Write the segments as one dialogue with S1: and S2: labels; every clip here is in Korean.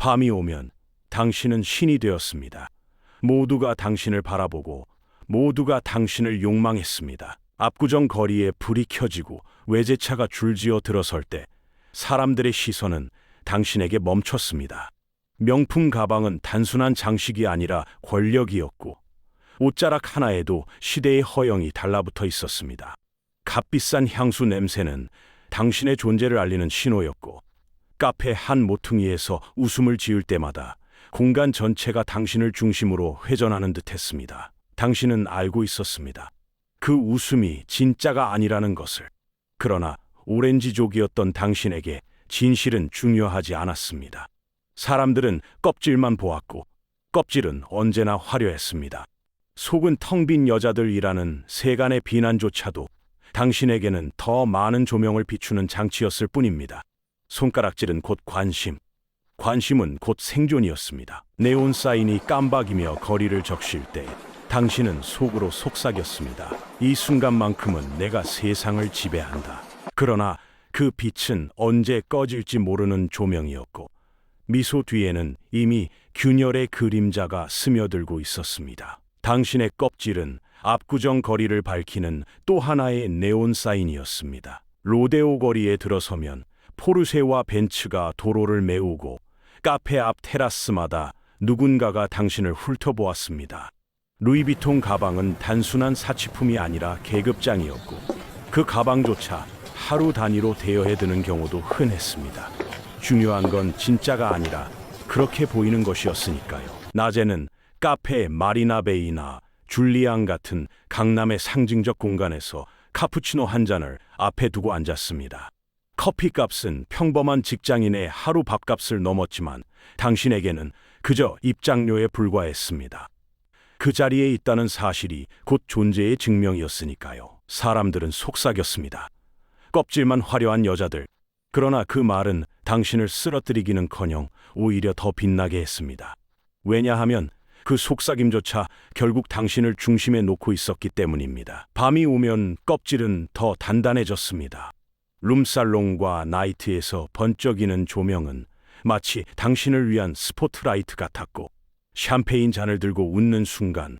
S1: 밤이 오면 당신은 신이 되었습니다. 모두가 당신을 바라보고 모두가 당신을 욕망했습니다. 압구정 거리에 불이 켜지고 외제차가 줄지어 들어설 때 사람들의 시선은 당신에게 멈췄습니다. 명품 가방은 단순한 장식이 아니라 권력이었고 옷자락 하나에도 시대의 허영이 달라붙어 있었습니다. 값비싼 향수 냄새는 당신의 존재를 알리는 신호였고 카페 한 모퉁이에서 웃음을 지을 때마다 공간 전체가 당신을 중심으로 회전하는 듯 했습니다. 당신은 알고 있었습니다. 그 웃음이 진짜가 아니라는 것을. 그러나 오렌지족이었던 당신에게 진실은 중요하지 않았습니다. 사람들은 껍질만 보았고 껍질은 언제나 화려했습니다. 속은 텅 빈 여자들이라는 세간의 비난조차도 당신에게는 더 많은 조명을 비추는 장치였을 뿐입니다. 손가락질은 곧 관심, 관심은 곧 생존이었습니다. 네온 사인이 깜박이며 거리를 적실 때 당신은 속으로 속삭였습니다. 이 순간만큼은 내가 세상을 지배한다. 그러나 그 빛은 언제 꺼질지 모르는 조명이었고 미소 뒤에는 이미 균열의 그림자가 스며들고 있었습니다. 당신의 껍질은 압구정 거리를 밝히는 또 하나의 네온 사인이었습니다. 로데오 거리에 들어서면 포르쉐와 벤츠가 도로를 메우고 카페 앞 테라스마다 누군가가 당신을 훑어보았습니다. 루이비통 가방은 단순한 사치품이 아니라 계급장이었고 그 가방조차 하루 단위로 대여해 드는 경우도 흔했습니다. 중요한 건 진짜가 아니라 그렇게 보이는 것이었으니까요. 낮에는 카페 마리나베이나 줄리앙 같은 강남의 상징적 공간에서 카푸치노 한 잔을 앞에 두고 앉았습니다. 커피 값은 평범한 직장인의 하루 밥값을 넘었지만 당신에게는 그저 입장료에 불과했습니다. 그 자리에 있다는 사실이 곧 존재의 증명이었으니까요. 사람들은 속삭였습니다. 껍질만 화려한 여자들. 그러나 그 말은 당신을 쓰러뜨리기는커녕 오히려 더 빛나게 했습니다. 왜냐하면 그 속삭임조차 결국 당신을 중심에 놓고 있었기 때문입니다. 밤이 오면 껍질은 더 단단해졌습니다. 룸살롱과 나이트에서 번쩍이는 조명은 마치 당신을 위한 스포트라이트 같았고 샴페인 잔을 들고 웃는 순간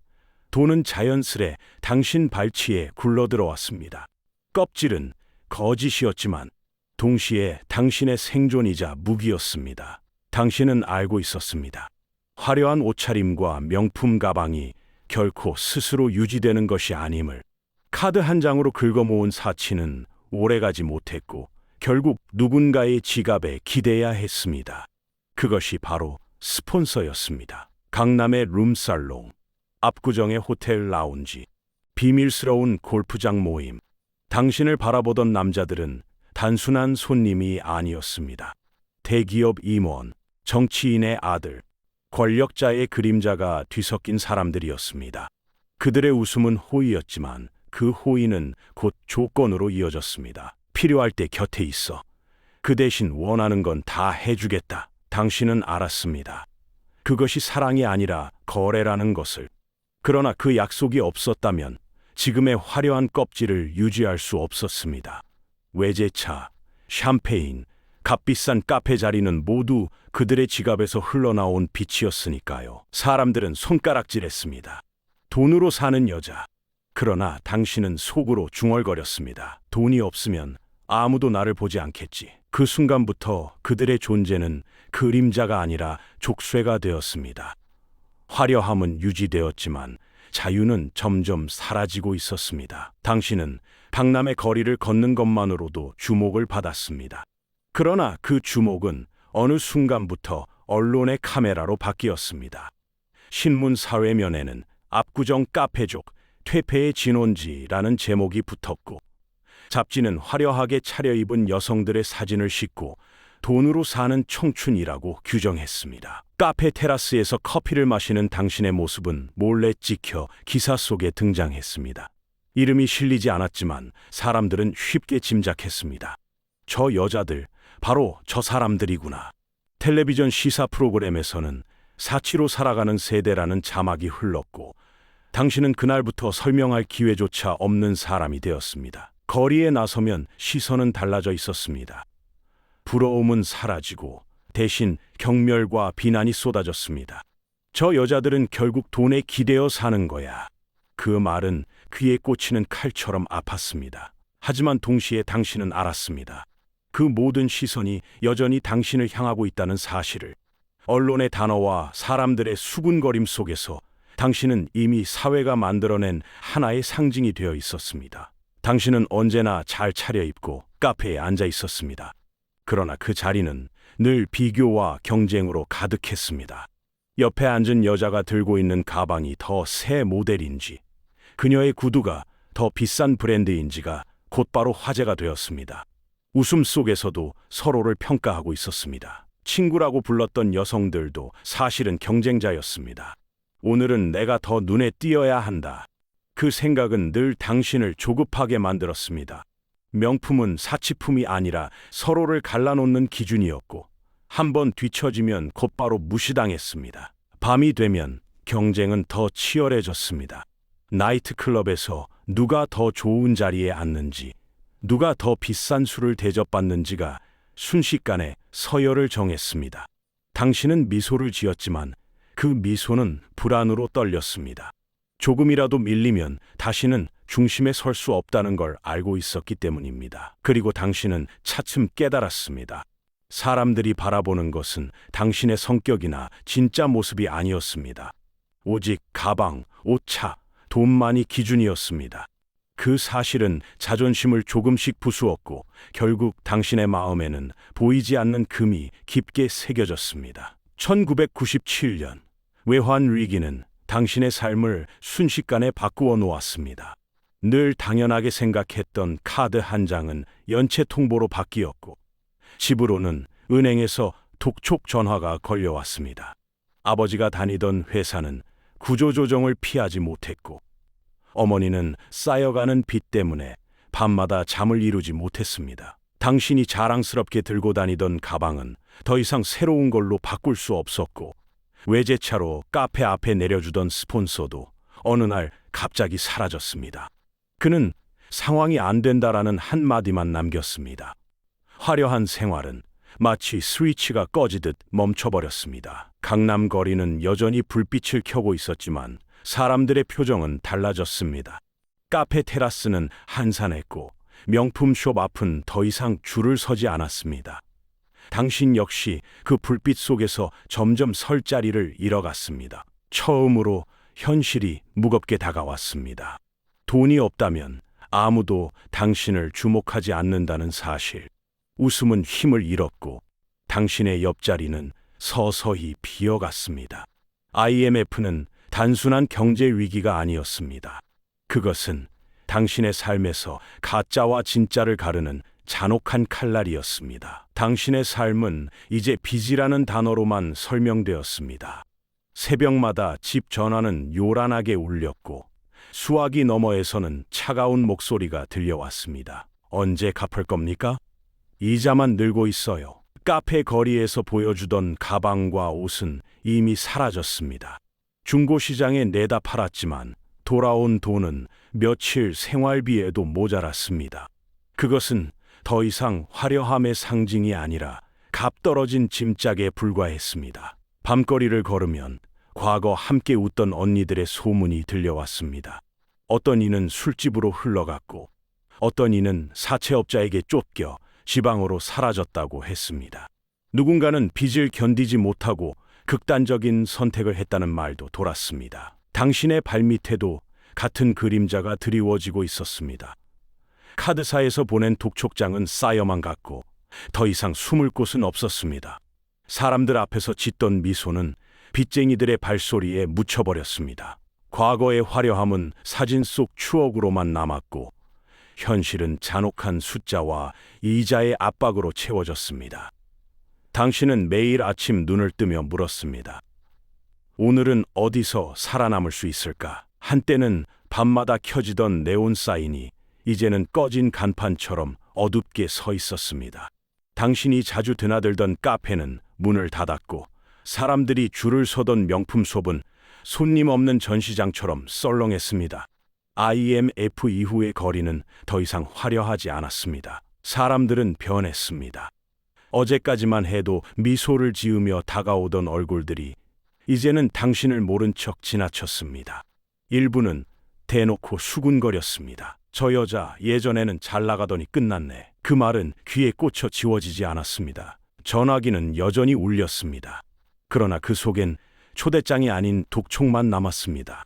S1: 돈은 자연스레 당신 발치에 굴러들어왔습니다. 껍질은 거짓이었지만 동시에 당신의 생존이자 무기였습니다. 당신은 알고 있었습니다. 화려한 옷차림과 명품 가방이 결코 스스로 유지되는 것이 아님을 카드 한 장으로 긁어모은 사치는 오래가지 못했고 결국 누군가의 지갑에 기대야 했습니다. 그것이 바로 스폰서였습니다. 강남의 룸살롱, 압구정의 호텔 라운지, 비밀스러운 골프장 모임. 당신을 바라보던 남자들은 단순한 손님이 아니었습니다. 대기업 임원, 정치인의 아들, 권력자의 그림자가 뒤섞인 사람들이었습니다. 그들의 웃음은 호의였지만 그 호의는 곧 조건으로 이어졌습니다. 필요할 때 곁에 있어. 그 대신 원하는 건 다 해주겠다. 당신은 알았습니다. 그것이 사랑이 아니라 거래라는 것을. 그러나 그 약속이 없었다면 지금의 화려한 껍질을 유지할 수 없었습니다. 외제차, 샴페인, 값비싼 카페 자리는 모두 그들의 지갑에서 흘러나온 빛이었으니까요. 사람들은 손가락질했습니다. 돈으로 사는 여자. 그러나 당신은 속으로 중얼거렸습니다. 돈이 없으면 아무도 나를 보지 않겠지. 그 순간부터 그들의 존재는 그림자가 아니라 족쇄가 되었습니다. 화려함은 유지되었지만 자유는 점점 사라지고 있었습니다. 당신은 강남의 거리를 걷는 것만으로도 주목을 받았습니다. 그러나 그 주목은 어느 순간부터 언론의 카메라로 바뀌었습니다. 신문 사회면에는 압구정 카페족 퇴폐의 진원지라는 제목이 붙었고 잡지는 화려하게 차려입은 여성들의 사진을 싣고 돈으로 사는 청춘이라고 규정했습니다. 카페 테라스에서 커피를 마시는 당신의 모습은 몰래 찍혀 기사 속에 등장했습니다. 이름이 실리지 않았지만 사람들은 쉽게 짐작했습니다. 저 여자들, 바로 저 사람들이구나. 텔레비전 시사 프로그램에서는 사치로 살아가는 세대라는 자막이 흘렀고, 당신은 그날부터 설명할 기회조차 없는 사람이 되었습니다. 거리에 나서면 시선은 달라져 있었습니다. 부러움은 사라지고 대신 경멸과 비난이 쏟아졌습니다. 저 여자들은 결국 돈에 기대어 사는 거야. 그 말은 귀에 꽂히는 칼처럼 아팠습니다. 하지만 동시에 당신은 알았습니다. 그 모든 시선이 여전히 당신을 향하고 있다는 사실을. 언론의 단어와 사람들의 수군거림 속에서 당신은 이미 사회가 만들어낸 하나의 상징이 되어 있었습니다. 당신은 언제나 잘 차려입고 카페에 앉아 있었습니다. 그러나 그 자리는 늘 비교와 경쟁으로 가득했습니다. 옆에 앉은 여자가 들고 있는 가방이 더 새 모델인지, 그녀의 구두가 더 비싼 브랜드인지가 곧바로 화제가 되었습니다. 웃음 속에서도 서로를 평가하고 있었습니다. 친구라고 불렀던 여성들도 사실은 경쟁자였습니다. 오늘은 내가 더 눈에 띄어야 한다. 그 생각은 늘 당신을 조급하게 만들었습니다. 명품은 사치품이 아니라 서로를 갈라놓는 기준이었고, 한 번 뒤처지면 곧바로 무시당했습니다. 밤이 되면 경쟁은 더 치열해졌습니다. 나이트클럽에서 누가 더 좋은 자리에 앉는지, 누가 더 비싼 술을 대접받는지가 순식간에 서열을 정했습니다. 당신은 미소를 지었지만 그 미소는 불안으로 떨렸습니다. 조금이라도 밀리면 다시는 중심에 설 수 없다는 걸 알고 있었기 때문입니다. 그리고 당신은 차츰 깨달았습니다. 사람들이 바라보는 것은 당신의 성격이나 진짜 모습이 아니었습니다. 오직 가방, 옷차, 돈만이 기준이었습니다. 그 사실은 자존심을 조금씩 부수었고 결국 당신의 마음에는 보이지 않는 금이 깊게 새겨졌습니다. 1997년 외환 위기는 당신의 삶을 순식간에 바꾸어 놓았습니다. 늘 당연하게 생각했던 카드 한 장은 연체 통보로 바뀌었고 집으로는 은행에서 독촉 전화가 걸려왔습니다. 아버지가 다니던 회사는 구조조정을 피하지 못했고 어머니는 쌓여가는 빚 때문에 밤마다 잠을 이루지 못했습니다. 당신이 자랑스럽게 들고 다니던 가방은 더 이상 새로운 걸로 바꿀 수 없었고 외제차로 카페 앞에 내려주던 스폰서도 어느 날 갑자기 사라졌습니다. 그는 상황이 안 된다라는 한마디만 남겼습니다. 화려한 생활은 마치 스위치가 꺼지듯 멈춰버렸습니다. 강남 거리는 여전히 불빛을 켜고 있었지만 사람들의 표정은 달라졌습니다. 카페 테라스는 한산했고 명품숍 앞은 더 이상 줄을 서지 않았습니다. 당신 역시 그 불빛 속에서 점점 설 자리를 잃어갔습니다. 처음으로 현실이 무겁게 다가왔습니다. 돈이 없다면 아무도 당신을 주목하지 않는다는 사실. 웃음은 힘을 잃었고 당신의 옆자리는 서서히 비어갔습니다. IMF는 단순한 경제 위기가 아니었습니다. 그것은 당신의 삶에서 가짜와 진짜를 가르는 잔혹한 칼날이었습니다. 당신의 삶은 이제 빚이라는 단어로만 설명되었습니다. 새벽마다 집 전화는 요란하게 울렸고 수화기 너머에서는 차가운 목소리가 들려왔습니다. 언제 갚을 겁니까? 이자만 늘고 있어요. 카페 거리에서 보여주던 가방과 옷은 이미 사라졌습니다. 중고시장에 내다 팔았지만 돌아온 돈은 며칠 생활비에도 모자랐습니다. 그것은 더 이상 화려함의 상징이 아니라 값 떨어진 짐짝에 불과했습니다. 밤거리를 걸으면 과거 함께 웃던 언니들의 소문이 들려왔습니다. 어떤 이는 술집으로 흘러갔고 어떤 이는 사채업자에게 쫓겨 지방으로 사라졌다고 했습니다. 누군가는 빚을 견디지 못하고 극단적인 선택을 했다는 말도 돌았습니다. 당신의 발밑에도 같은 그림자가 드리워지고 있었습니다. 카드사에서 보낸 독촉장은 쌓여만 갔고 더 이상 숨을 곳은 없었습니다. 사람들 앞에서 짓던 미소는 빚쟁이들의 발소리에 묻혀버렸습니다. 과거의 화려함은 사진 속 추억으로만 남았고 현실은 잔혹한 숫자와 이자의 압박으로 채워졌습니다. 당신은 매일 아침 눈을 뜨며 물었습니다. 오늘은 어디서 살아남을 수 있을까? 한때는 밤마다 켜지던 네온 사인이 이제는 꺼진 간판처럼 어둡게 서 있었습니다. 당신이 자주 드나들던 카페는 문을 닫았고 사람들이 줄을 서던 명품 숍은 손님 없는 전시장처럼 썰렁했습니다. IMF 이후의 거리는 더 이상 화려하지 않았습니다. 사람들은 변했습니다. 어제까지만 해도 미소를 지으며 다가오던 얼굴들이 이제는 당신을 모른 척 지나쳤습니다. 일부는 대놓고 수군거렸습니다. 저 여자 예전에는 잘 나가더니 끝났네. 그 말은 귀에 꽂혀 지워지지 않았습니다. 전화기는 여전히 울렸습니다. 그러나 그 속엔 초대장이 아닌 독촉만 남았습니다.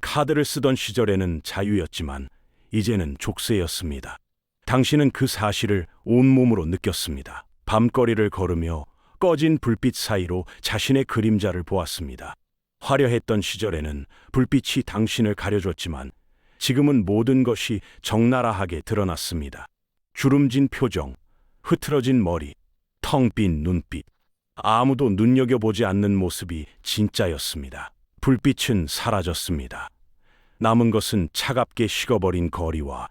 S1: 카드를 쓰던 시절에는 자유였지만 이제는 족쇄였습니다. 당신은 그 사실을 온몸으로 느꼈습니다. 밤거리를 걸으며 꺼진 불빛 사이로 자신의 그림자를 보았습니다. 화려했던 시절에는 불빛이 당신을 가려줬지만 지금은 모든 것이 적나라하게 드러났습니다. 주름진 표정, 흐트러진 머리, 텅 빈 눈빛, 아무도 눈여겨보지 않는 모습이 진짜였습니다. 불빛은 사라졌습니다. 남은 것은 차갑게 식어버린 거리와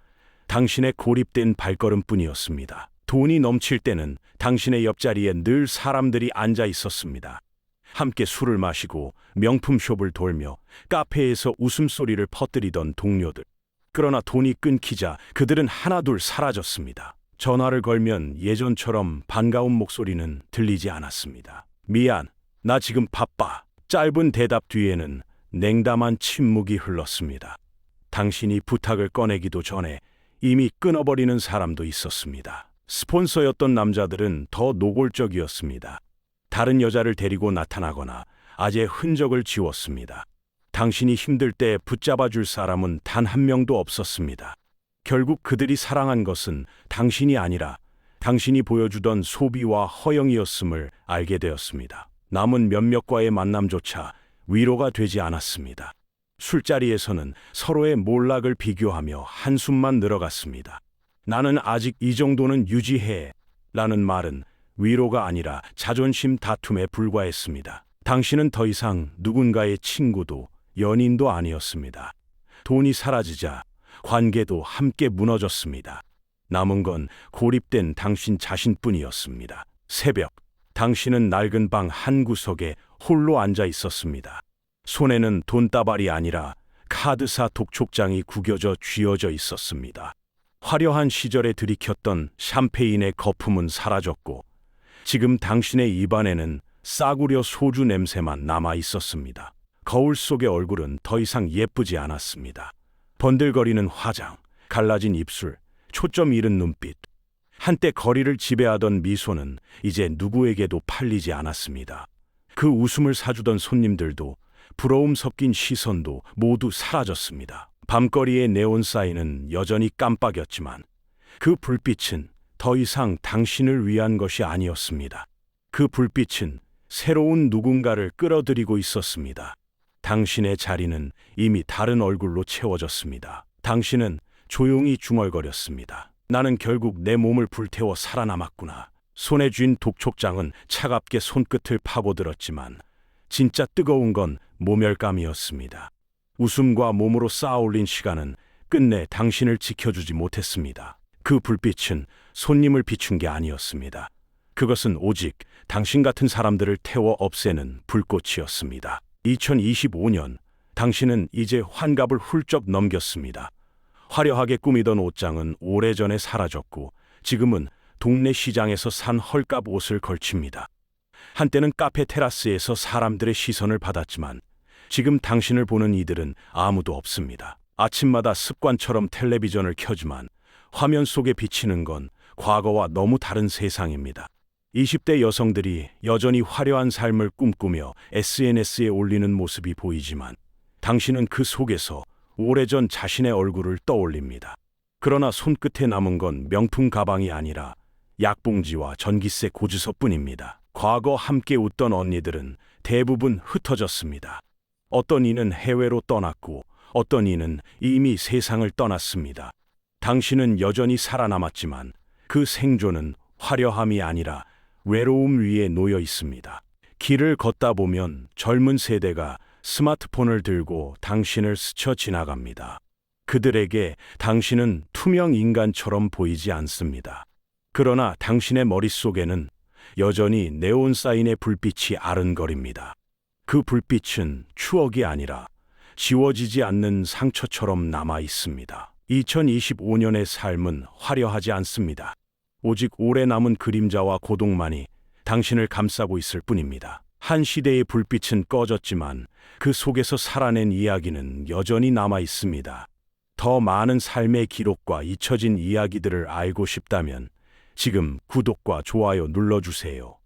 S1: 당신의 고립된 발걸음뿐이었습니다. 돈이 넘칠 때는 당신의 옆자리에 늘 사람들이 앉아 있었습니다. 함께 술을 마시고 명품 숍을 돌며 카페에서 웃음소리를 퍼뜨리던 동료들. 그러나 돈이 끊기자 그들은 하나둘 사라졌습니다. 전화를 걸면 예전처럼 반가운 목소리는 들리지 않았습니다. 미안, 나 지금 바빠. 짧은 대답 뒤에는 냉담한 침묵이 흘렀습니다. 당신이 부탁을 꺼내기도 전에 이미 끊어버리는 사람도 있었습니다. 스폰서였던 남자들은 더 노골적이었습니다. 다른 여자를 데리고 나타나거나 아재 흔적을 지웠습니다. 당신이 힘들 때 붙잡아 줄 사람은 단 한 명도 없었습니다. 결국 그들이 사랑한 것은 당신이 아니라 당신이 보여주던 소비와 허영이었음을 알게 되었습니다. 남은 몇몇과의 만남조차 위로가 되지 않았습니다. 술자리에서는 서로의 몰락을 비교하며 한숨만 늘어갔습니다. 나는 아직 이 정도는 유지해. 라는 말은 위로가 아니라 자존심 다툼에 불과했습니다. 당신은 더 이상 누군가의 친구도 연인도 아니었습니다. 돈이 사라지자 관계도 함께 무너졌습니다. 남은 건 고립된 당신 자신뿐이었습니다. 새벽, 당신은 낡은 방 한 구석에 홀로 앉아 있었습니다. 손에는 돈다발이 아니라 카드사 독촉장이 구겨져 쥐어져 있었습니다. 화려한 시절에 들이켰던 샴페인의 거품은 사라졌고 지금 당신의 입안에는 싸구려 소주 냄새만 남아 있었습니다. 거울 속의 얼굴은 더 이상 예쁘지 않았습니다. 번들거리는 화장, 갈라진 입술, 초점 잃은 눈빛. 한때 거리를 지배하던 미소는 이제 누구에게도 팔리지 않았습니다. 그 웃음을 사주던 손님들도 부러움 섞인 시선도 모두 사라졌습니다. 밤거리의 네온 사인은 여전히 깜빡였지만 그 불빛은 더 이상 당신을 위한 것이 아니었습니다. 그 불빛은 새로운 누군가를 끌어들이고 있었습니다. 당신의 자리는 이미 다른 얼굴로 채워졌습니다. 당신은 조용히 중얼거렸습니다. 나는 결국 내 몸을 불태워 살아남았구나. 손에 쥔 독촉장은 차갑게 손끝을 파고들었지만 진짜 뜨거운 건 모멸감이었습니다. 웃음과 몸으로 쌓아올린 시간은 끝내 당신을 지켜주지 못했습니다. 그 불빛은 손님을 비춘 게 아니었습니다. 그것은 오직 당신 같은 사람들을 태워 없애는 불꽃이었습니다. 2025년 당신은 이제 환갑을 훌쩍 넘겼습니다. 화려하게 꾸미던 옷장은 오래전에 사라졌고 지금은 동네 시장에서 산 헐값 옷을 걸칩니다. 한때는 카페 테라스에서 사람들의 시선을 받았지만 지금 당신을 보는 이들은 아무도 없습니다. 아침마다 습관처럼 텔레비전을 켜지만 화면 속에 비치는 건 과거와 너무 다른 세상입니다. 20대 여성들이 여전히 화려한 삶을 꿈꾸며 SNS에 올리는 모습이 보이지만 당신은 그 속에서 오래전 자신의 얼굴을 떠올립니다. 그러나 손끝에 남은 건 명품 가방이 아니라 약봉지와 전기세 고주서뿐입니다. 과거 함께 웃던 언니들은 대부분 흩어졌습니다. 어떤 이는 해외로 떠났고 어떤 이는 이미 세상을 떠났습니다. 당신은 여전히 살아남았지만 그 생존은 화려함이 아니라 외로움 위에 놓여 있습니다. 길을 걷다 보면 젊은 세대가 스마트폰을 들고 당신을 스쳐 지나갑니다. 그들에게 당신은 투명 인간처럼 보이지 않습니다. 그러나 당신의 머릿속에는 여전히 네온 사인의 불빛이 아른거립니다. 그 불빛은 추억이 아니라 지워지지 않는 상처처럼 남아 있습니다. 2025년의 삶은 화려하지 않습니다. 오직 오래 남은 그림자와 고독만이 당신을 감싸고 있을 뿐입니다. 한 시대의 불빛은 꺼졌지만 그 속에서 살아낸 이야기는 여전히 남아 있습니다. 더 많은 삶의 기록과 잊혀진 이야기들을 알고 싶다면 지금 구독과 좋아요 눌러주세요.